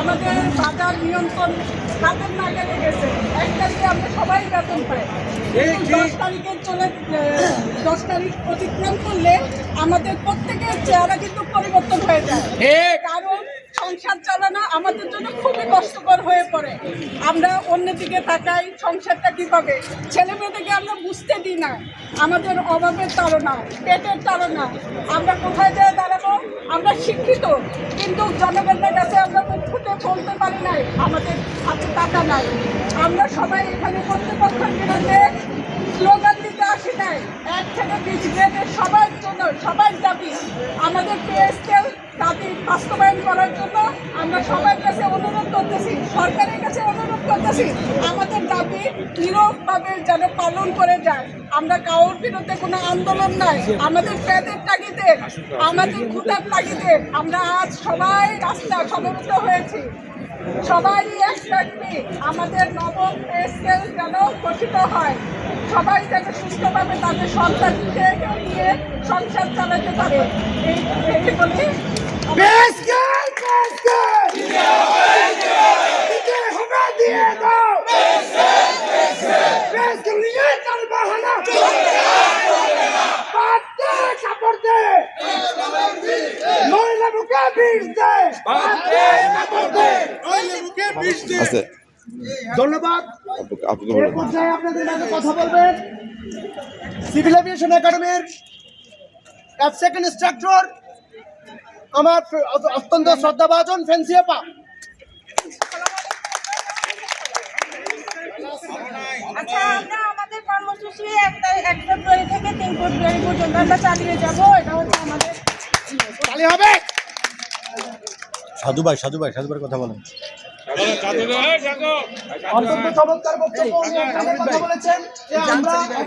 আমাদের বাজার নিয়ন্ত্রণ হাতের নাগালে গেছে এক তারিখে আমরা সবাই বেতন পাই। দশ তারিখে চলে দশ তারিখ অতিক্রম করলে আমাদের প্রত্যেকের চেহারা কিন্তু পরিবর্তন হয়ে যায়। কারণ সংসার চালানো আমাদের জন্য খুবই কষ্টকর হয়ে পড়ে। আমরা অন্যদিকে তাকাই সংসারটা কীভাবে? ছেলে মেয়েদেরকে আমরা বুঝতে দিই না। আমাদের অভাবের তাড়না পেটের তাড়না। আমরা কোথায় যেয়ে দাঁড়াবো? আমরা শিক্ষিত কিন্তু জনগণের কাছে আমরা বলতে পারি নাই, আমাদের হাতে টাকা নাই। আমরা সবাই এখানে কর্তৃপক্ষের বিরুদ্ধে স্লোগান দিতে আসি নাই। এক থেকে বিশ গ্রেডের জন্য সবার দাবি, আমাদের পে স্কেল দাবি বাস্তবায়ন করার জন্য আমরা সবার কাছে অনুরোধ করতেছি, সরকারের কাছে অনুরোধ করতেছি, আমাদের দাবি নীরবভাবে যেন পালন করে যায়। আমরা কারোর বিরুদ্ধে কোনো আন্দোলন নাই, আমাদের পেটের তাগিদে, আমাদের ক্ষুদার তাগিদে আমরা আজ সবাই রাস্তা সমবেত হয়েছি। সবাই এক আমাদের নবম পে স্কেল যেন গঠিত হয়। সবাই যেন সুস্থভাবে তাদের সন্তানকে নিয়ে সংসার চালাতে পারে। এই বলে দে! মুখে বিষ দে! ধন্যবাদ। আপনাদের মাঝে কথা বলবেন সিভিল এভিয়েশন একাডেমির এক সেকেন্ড ইনস্ট্রাক্টর আমার অত্যন্ত শ্রদ্ধাভাজন ফেন্সিয়াপা আচ্ছা আমরা আমাদের কর্মসূচি এক এক ফেব্রুয়ারি থেকে তিন ফেব্রুয়ারি পর্যন্ত আমরা চালিয়ে যাব। এটা হচ্ছে আমাদের হবে। সাধু ভাই সাধু ভাই সাধু ভাই কথা বলেন। অত্যন্ত চমৎকার বক্তব্য কথা বলেছেন। যে আমরা